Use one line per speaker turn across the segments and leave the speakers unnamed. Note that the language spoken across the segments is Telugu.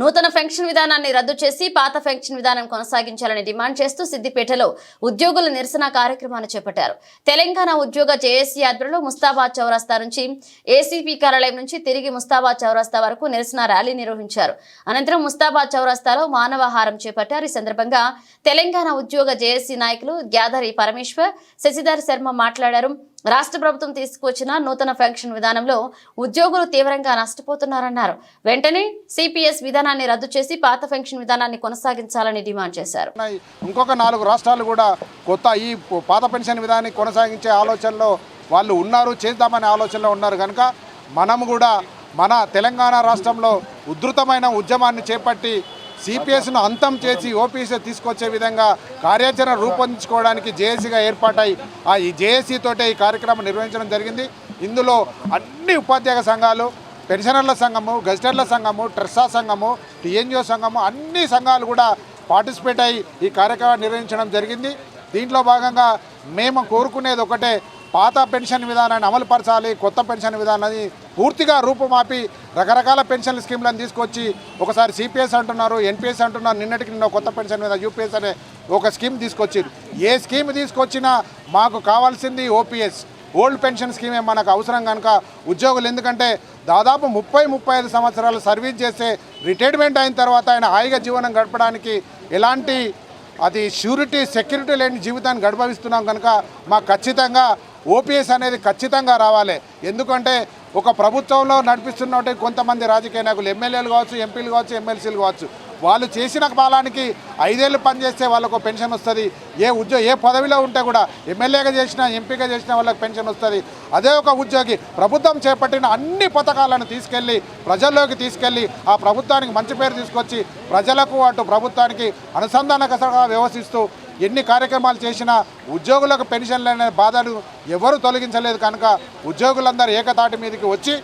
నూతన పెన్షన్ విధానాన్ని రద్దు చేసి పాత పెన్షన్ విధానం కొనసాగించాలని డిమాండ్ చేస్తూ సిద్దిపేటలో ఉద్యోగుల నిరసన కార్యక్రమాన్ని చేపట్టారు. తెలంగాణ ఉద్యోగ జేఏసీ ఆధ్వర్యంలో ముస్తాబాద్ చౌరస్తా నుంచి ఏసీపీ కార్యాలయం నుంచి తిరిగి ముస్తాబాద్ చౌరస్తా వరకు నిరసన ర్యాలీ నిర్వహించారు. అనంతరం ముస్తాబాద్ చౌరస్తాలో మానవహారం చేపట్టారు. ఈ సందర్భంగా తెలంగాణ ఉద్యోగ జేఏసీ నాయకులు గ్యాదరి పరమేశ్వర్ శశిధర్ శర్మ మాట్లాడారు. రాష్ట్ర ప్రభుత్వం తీసుకువచ్చిన నూతన పెన్షన్ విధానంలో ఉద్యోగులు తీవ్రంగా నష్టపోతున్నారన్నారు. వెంటనే సిపిఎస్ విధానాన్ని రద్దు చేసి పాత పెన్షన్ విధానాన్ని కొనసాగించాలని డిమాండ్ చేశారు.
ఇంకొక నాలుగు రాష్ట్రాలు కూడా కొత్త ఈ పాత పెన్షన్ విధానాన్ని కొనసాగించే ఆలోచనలో వాళ్ళు ఉన్నారు చేద్దామనే ఆలోచనలో ఉన్నారు. కనుక మనం కూడా మన తెలంగాణ రాష్ట్రంలో ఉధృతమైన ఉద్యమాన్ని చేపట్టి సిపిఎస్ను అంతం చేసి ఓపీసీ తీసుకొచ్చే విధంగా కార్యాచరణ రూపొందించుకోవడానికి జేఏసీగా ఏర్పాటై ఆ ఈ జేఏసీ తోటే ఈ కార్యక్రమం నిర్వహించడం జరిగింది. ఇందులో అన్ని ఉపాధ్యాయ సంఘాలు పెన్షనర్ల సంఘము గజిటర్ల సంఘము ట్రెస్సా సంఘము టీఎన్జిఓ సంఘము అన్ని సంఘాలు కూడా పార్టిసిపేట్ అయ్యి ఈ కార్యక్రమాన్ని నిర్వహించడం జరిగింది. దీంట్లో భాగంగా మేము కోరుకునేది ఒకటే పాత పెన్షన్ విధానాన్ని అమలుపరచాలి కొత్త పెన్షన్ విధానాన్ని పూర్తిగా రూపుమాపి రకరకాల పెన్షన్ స్కీమ్లను తీసుకొచ్చి ఒకసారి సిపిఎస్ అంటున్నారు ఎన్పిఎస్ అంటున్నారు నిన్నటికి నిన్న కొత్త పెన్షన్ మీద యూపీఎస్ అనే ఒక స్కీమ్ తీసుకొచ్చారు. ఏ స్కీమ్ తీసుకొచ్చినా మాకు కావాల్సింది ఓపీఎస్. ఓల్డ్ పెన్షన్ స్కీమే మనకు అవసరం కనుక ఉద్యోగులు ఎందుకంటే దాదాపు ముప్పై ముప్పై ఐదు సంవత్సరాలు సర్వీస్ చేస్తే రిటైర్మెంట్ అయిన తర్వాత ఆయన హాయిగా జీవనం గడపడానికి ఎలాంటి అది షూరిటీ సెక్యూరిటీ లేని జీవితాన్ని గడపవిస్తున్నాం కనుక మాకు ఖచ్చితంగా ఓపీఎస్ అనేది ఖచ్చితంగా రావాలి. ఎందుకంటే ఒక ప్రభుత్వంలో నడిపిస్తున్నట్టు కొంతమంది రాజకీయ నాయకులు ఎమ్మెల్యేలు కావచ్చు ఎంపీలు కావచ్చు ఎమ్మెల్సీలు కావచ్చు వాళ్ళు చేసిన కాలానికి ఐదేళ్ళు పనిచేస్తే వాళ్ళకు పెన్షన్ వస్తుంది. ఏ ఉద్యోగ ఏ పదవిలో ఉంటే కూడా ఎమ్మెల్యేగా చేసినా ఎంపీగా చేసినా వాళ్ళకి పెన్షన్ వస్తుంది. అదే ఒక ఉద్యోగి ప్రభుత్వం చేపట్టిన అన్ని పథకాలను తీసుకెళ్ళి ప్రజల్లోకి తీసుకెళ్ళి ఆ ప్రభుత్వానికి మంచి పేరు తీసుకొచ్చి ప్రజలకు అటు ప్రభుత్వానికి అనుసంధానకరంగా వ్యవహరిస్తూ ఎన్ని కార్యక్రమాలు చేసినా ఉద్యోగులకు పెన్షన్లు అనే బాధను ఎవరు తొలగించలేదు కనుక ఉద్యోగులందరూ ఏకతాటి మీదకి వచ్చి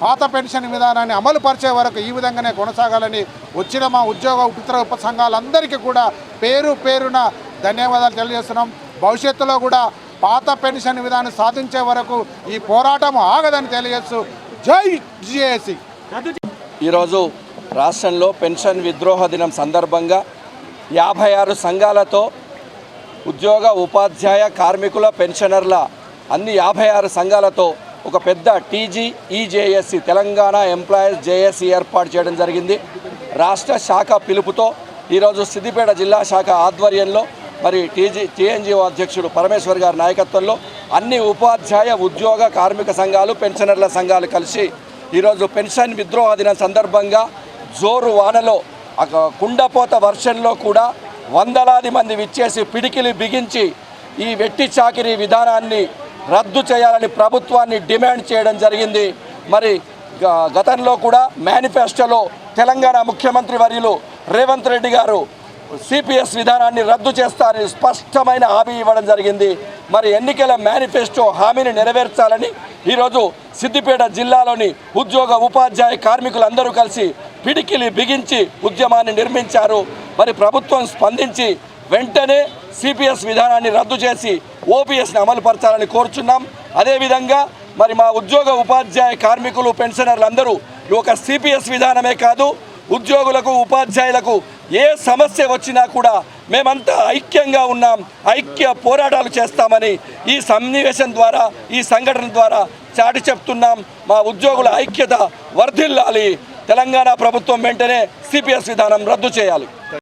పాత పెన్షన్ విధానాన్ని అమలు పరిచే వరకు ఈ విధంగానే కొనసాగాలని వచ్చిన మా ఉద్యోగ ఇతర ఉప సంఘాలందరికీ కూడా పేరు పేరున ధన్యవాదాలు తెలియజేస్తున్నాం. భవిష్యత్తులో కూడా పాత పెన్షన్ విధానం సాధించే వరకు ఈ పోరాటం ఆగదని తెలియజేస్తూ జై జిఏసి.
ఈరోజు రాష్ట్రంలో పెన్షన్ విద్రోహ దినం సందర్భంగా యాభై ఆరు సంఘాలతో ఉద్యోగ ఉపాధ్యాయ కార్మికుల పెన్షనర్ల అన్ని యాభై ఆరు సంఘాలతో ఒక పెద్ద TG EJSC Telangana employees JSC ఏర్పాటు చేయడం జరిగింది. రాష్ట్ర శాఖ పిలుపుతో ఈరోజు సిద్దిపేట జిల్లా శాఖ ఆధ్వర్యంలో మరి టీజీ టీఎన్జిఓ అధ్యక్షుడు పరమేశ్వర్ గారి నాయకత్వంలో అన్ని ఉపాధ్యాయ ఉద్యోగ కార్మిక సంఘాలు పెన్షనర్ల సంఘాలు కలిసి ఈరోజు పెన్షన్ విద్రోహ దినం సందర్భంగా జోరు వానలో ఒక కుండపోత వర్షంలో కూడా వందలాది మంది విచ్చేసి పిడికిలి బిగించి ఈ వెట్టి చాకిరి విధానాన్ని రద్దు చేయాలని ప్రభుత్వాన్ని డిమాండ్ చేయడం జరిగింది. మరి గ- గతంలో కూడా మేనిఫెస్టోలో తెలంగాణ ముఖ్యమంత్రి వర్యులు రేవంత్ రెడ్డి గారు సిపిఎస్ విధానాన్ని రద్దు చేస్తారని స్పష్టమైన హామీ ఇవ్వడం జరిగింది. మరి ఎన్నికల మేనిఫెస్టో హామీని నెరవేర్చాలని ఈరోజు సిద్దిపేట జిల్లాలోని ఉద్యోగ ఉపాధ్యాయ కార్మికులందరూ కలిసి పిడికిలి బిగించి ఉద్యమాన్ని నిర్మించారు. మరి ప్రభుత్వం స్పందించి వెంటనే సిపిఎస్ విధానాన్ని రద్దు చేసి ఓపీఎస్ని అమలుపరచాలని కోరుచున్నాం. అదేవిధంగా మరి మా ఉద్యోగ ఉపాధ్యాయ కార్మికులు పెన్షనర్లు అందరూ ఒక సిపిఎస్ విధానమే కాదు ఉద్యోగులకు ఉపాధ్యాయులకు ఏ సమస్య వచ్చినా కూడా మేమంతా ఐక్యంగా ఉన్నాం. ఐక్య పోరాటాలు చేస్తామని ఈ సన్నివేశం ద్వారా ఈ సంఘటన ద్వారా చాటి చెప్తున్నాం. మా ఉద్యోగుల ఐక్యత వర్ధిల్లాలి. తెలంగాణ ప్రభుత్వం వెంటనే సిపిఎస్ విధానం రద్దు చేయాలి.